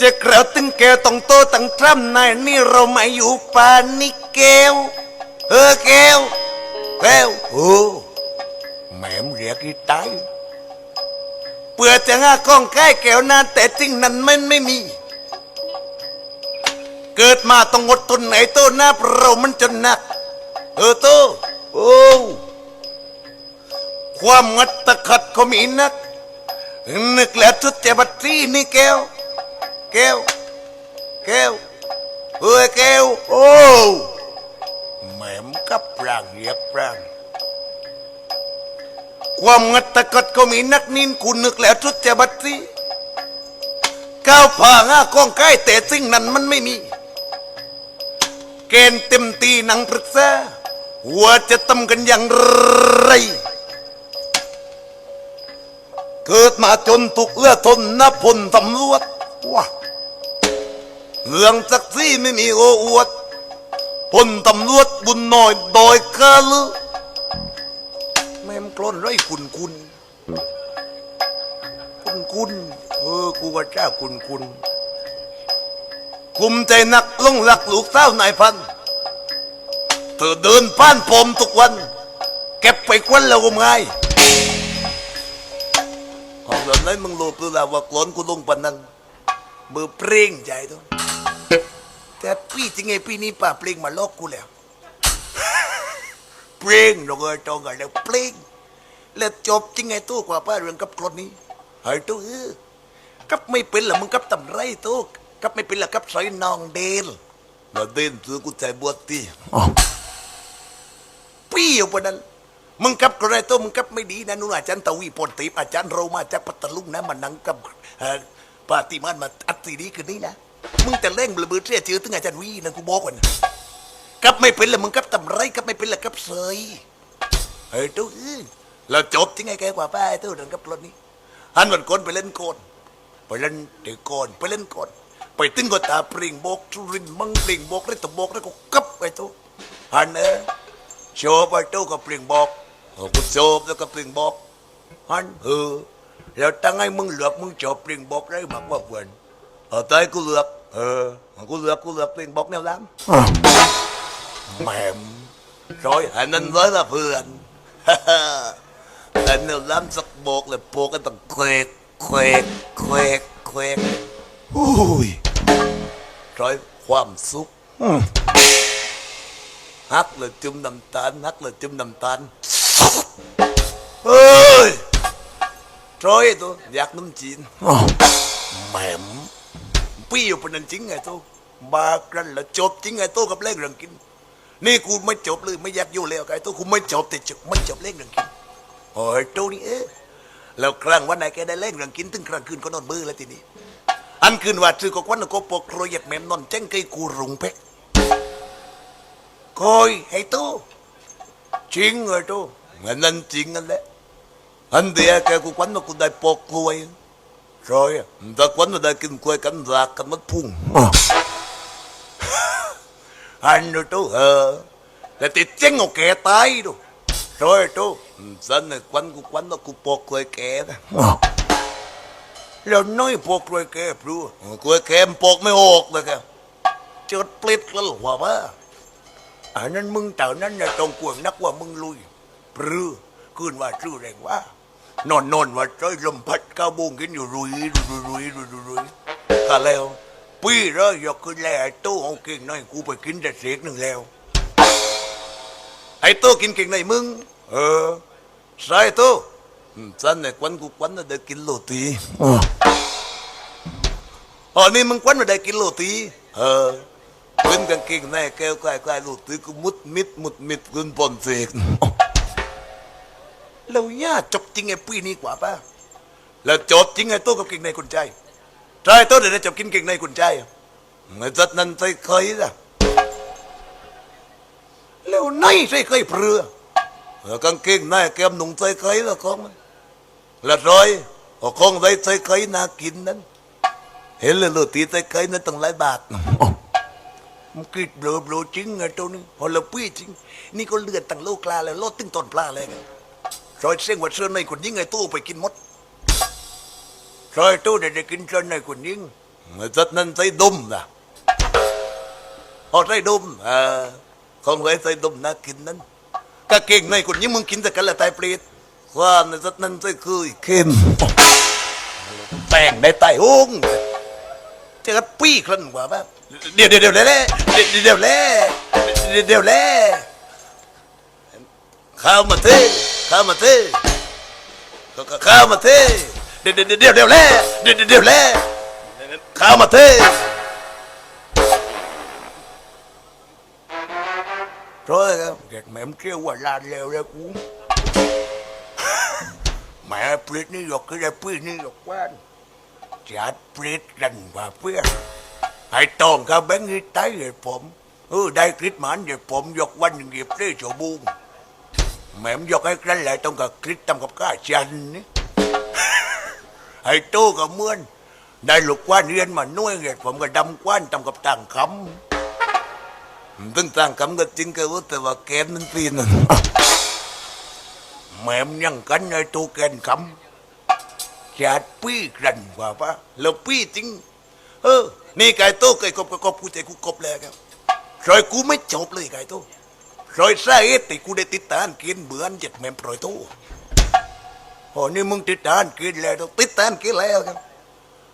จะกระตึงแกวต้องโตตั้งทร่ำนายนี่เรามาอยู่ป่านนี่แก้วเออแก้วแก้วโอ้แหม่มเรียกอีตายเปื่อจะง่ากล้องใกล้แก้วนาแต่จริงนั้นมันไม่มี เกิดมาต้องอดทนไหนโตหน้าเรามันจนหนัก เออโตโอ้ความงัดตะขัดก็มีนัก นึกแล้วทุดจะบัตรีนี่แก้ว แก้ว แก้วเอ้ยแก้ว โอ้แหม่มกับปรางเรียบปราง ความงัดตะกัดก็มีนักนินคุณนึกแล้วทุดจะบัตรีก้าวผ่าง่ากองใกล้แต่สิ่งนั้นมันไม่มี เกณฑ์เต็มตีหนังปรึกษาว่าจะทำกันอย่างไร เกิดมาจนถูกเอื้อทนนับพลตำรวจว้า เรื่องสักซี่ไม่มีโอ้อวดพลตำรวจบุญน้อยดอยกาลือแม่มกล้นไรคุณคุณคุณคุณเออกูว่าเจ้าคุณคุณคุมใจนักลงหลักลูกสานายพัน เธอเดินผ่านผมทุกวัน เก็บไปควันแล้วก็ไงของเหล่านั้นมึงรู้ตัวล้วว่ากลอนกูลงปานนั้ นมือเปร่งใจตัวแต่พี่จริงไงพี่นี่ป้าเปร่งมาลอกกูแล้วเปร่งเราก็จองกันแล้วเปร่งแล้วจบจริงไงตู้กว่าป้าเรื่องกับกลอนนี้เฮ้ยตู้เออกับไม่เป็นหรอมึงกับตำไรตู้กับไม่เป็นหรอกับใส่นองเดนมาเดนซื้อกูใจบวชตีพี่อยู่ปานนั้น มึงกับกระไรตัวมึงกับไม่ดีนะนู่นอาจารย์ตวีปนติบอาจารย์เรามาจากปัตตลุงนะมันนังกับเอ่อ ปาติมานมาอัดสีดีคืนนี้นะมึงแต่เล่งบลอเบือเสียชื่อถึงอาจารย์วีนะกูบอกก่อนกับไม่เป็นละมึงกับตำไรกับไม่เป็นละกับเสยเฮ้ยตู้อื้อเราจบยังไงแกกว่าป้าไอ้ตู้เดินกับรถนี้หันวันก่อนไปเล่นโกนไปเล่นเด็กโกนไปเล่นโกนไปตึงก็ตาปริงบกทุรินมังปริงบกได้ตบโบกได้ก็กับไอ้ตู้หันเออโชว์ไปตู้ก็เปลี่ยนบอกเออกูโชว์แล้วก็เปลี่ยนบอกฮันเออ แล้วตั้งให้มึงเหลือกมึงโชว์เปลี่ยนบอกได้มากกว่าเพื่อนเออตายกูเหลือกเออกูเหลือกกูเหลือกเปลี่ยนบอกแนวล้ำแหม่มร้อยอันนั้นร้อยละเพื่อนแต่แนวล้ำสักบอกเลยโปกันต้องเควกเควกเควกเควกอุ้ยร้อยความสุขฮักเลยจุ่มน้ำตาลฮักเลยจุ่มน้ำตาล ไงตัวบากันแล้วจบจริงไงตัวกับเล่งเรื่องกินนี่กูไม่จบเลยไม่อยากอยู่แล้วไงตัวกูไม่จบแต่จบไม่จบเล่งเรื่องกินโอ้ยตัวนี้เอ๊ะแล้วครั้งวันไหนแกได้เล่งเรื่องกินถึงครั้งคืนก็นอนมือแล้วทีนี้ อันคืนว่าซื้อก็ควันก็ปกโรยกแม่มนอนแจ้งไกกูรุงเพชร Coi hay tu Chính rồi tu Mà nên chuyện anh đấy Anh đi kêu cô quánh mà cô đại bột quay Rồi Người ta quánh mà đại kinh quay cảnh rạc cảnh mất phun Anh rồi tu ờ Là thì chén ngọc kẻ tay đâu Rồi tu Dân này quánh cô quánh mà cô bột quay kẻ đó Rồi nói bột quay kẻ bro Quay kẻ bột mới hột rồi kìa Chết plít lên hòa ba อันนั้นมึงเต่านั้นนะตรงกวงนักว่ามึงลุยปรือคืนว่าชื่อแรงว่า นอนนอนว่าใจลมพัดก้าวบงกินอยู่รุยรุยรุยรุยรุยรุยก็แล้วปีเลยยกขึ้นแล้วไอ้ตู้เอาเก่งหน่อยกูไปกินแต่เสียกหนึ่งแล้ว ไอ้ตู้กินเก่งหน่อยมึง เออใช่ตู้อืมสั้นไอ้ควันกูควันน่ะได้กินโรตีอ๋อนี่มึงควันมาได้กินโรตีเออเป็นกางเกงในแก้วใกล้ๆลูกตื้อกูมุดมิดมุดมิดกุนปนเสก แล้วย่าจบจริงไอ้ปีนี้กว่าป่ะแล้วจบจริงไอ้ตู้กับเก่งในคุณใจใช่ตู้เดี๋ยวได้จบกินเก่งในคุณใจไอ้จัดนั้นใส่เคยล่ะแล้วไหนใส่เคยเปลือแล้วกางเกงในแก้มหนุ่งใส่เคยแล้วของมันแล้วร้อยเอาของใส่ใส่เคยน่ากินนั้น เห็นเลยโรตีใส่เคยนั้นตั้งหลายบาทมันกรีดเบลอเบลอจริงไงตัวนี้พอเราปี้จริง นี่ก็เลือดตั้งโลกลาแล้วโลดตึงต้นปลาเลยไง ซอยเส้นวัดเสื้อในคนยิงไงตู้ไปกินหมดซอยตู้เด็กกินเส้นในคนยิงไอ้จัดนั้นใส่ดุมนะเอใส่ดุมเออของไว้ใส่ดุมนะกินนั้นก็เก่งในคนนี้มึงกินแต่กันละตายเปรีดว่าในจัดนั้นใส่คือเข้มแต่งได้ไต่หงจะกัดปี้ครันกว่าป่ะเดี๋ยวเดี๋ยวเดี๋ยวเล่เดี๋ยวเดี๋ยวเล่เดี๋ยวเดียวเล่ข้าวมาเท ข้ามาเทก็ก็ข้ามาเทเดี๋ยวเดี๋ยวเดี๋ยวเดี๋ยวแล่เดี๋ยวเดี๋ยวเดี๋ยวแล่ข้ามาเทร้อยครับแกแม่มเที่ยวว่าลานเร็วเลยกูแม่ปลิดนี่หยกก็ได้ปลิดนี่หยกว่านจัดปลิดกันว่าเพื่อนไอ้ตองกับแบงค์นี่ตายเลยผมเออได้คริสต์มาสเดี๋ยวผมยกวันหนึ่งเหยียบได้โฉบุง แม่มยกให้กัน lại ต้องกับคริสตำกับก้าจันนี่ให้โตกับเมื่อนได้ลูกกว้านเรียนมาหน่วยเรียนผมก็ดำกว้านตำกับต่างคำตึงต่างคำก็จริงก็ว่าแต่ว่าแกนนั้นปีนั่นแม่มยังกันไอ้ตัวแกนคำจัดปี้กันกว่าปะแล้วปี้จริง เออ นี่ไก่โตไก่กบก็กบกูใจกูกบแล้วครับซอยกูไม่จบเลยไก่โต รอยสาเหตุที่กูได้ติดตามกินเบือนเจ็ดแม่มปล่อยตู้โอ้นี่มึงติดตามกินแล้วต้องติดตามกินแล้วครับ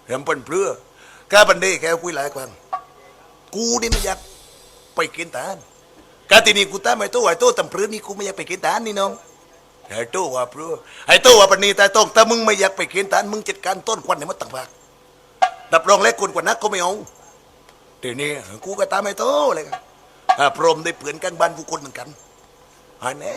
เริ่มเป็นเพื่อก้าบันเดแค่คุยหลายครั้งกูนี่ไม่อยากไปกินตานกาทีนี้กูตามไอ้ตู้ไอ้ตู้ตำพรื้นี่กูไม่อยากไปกินตานนี่น้องไอ้ตู้ว่าเพื่อไอ้ตู้ว่าปันนี้แต่ต้องแต่มึงไม่อยากไปกินตานมึงจัดการต้นควันให้มันต่างหากรับรองแล้วคนกว่านักก็ไม่เอาทีนี้กูก็ตามไอ้ตู้เลยครับ พรมได้เผื่อนกลางบ้านผู้คนเหมือนกันหายแนี้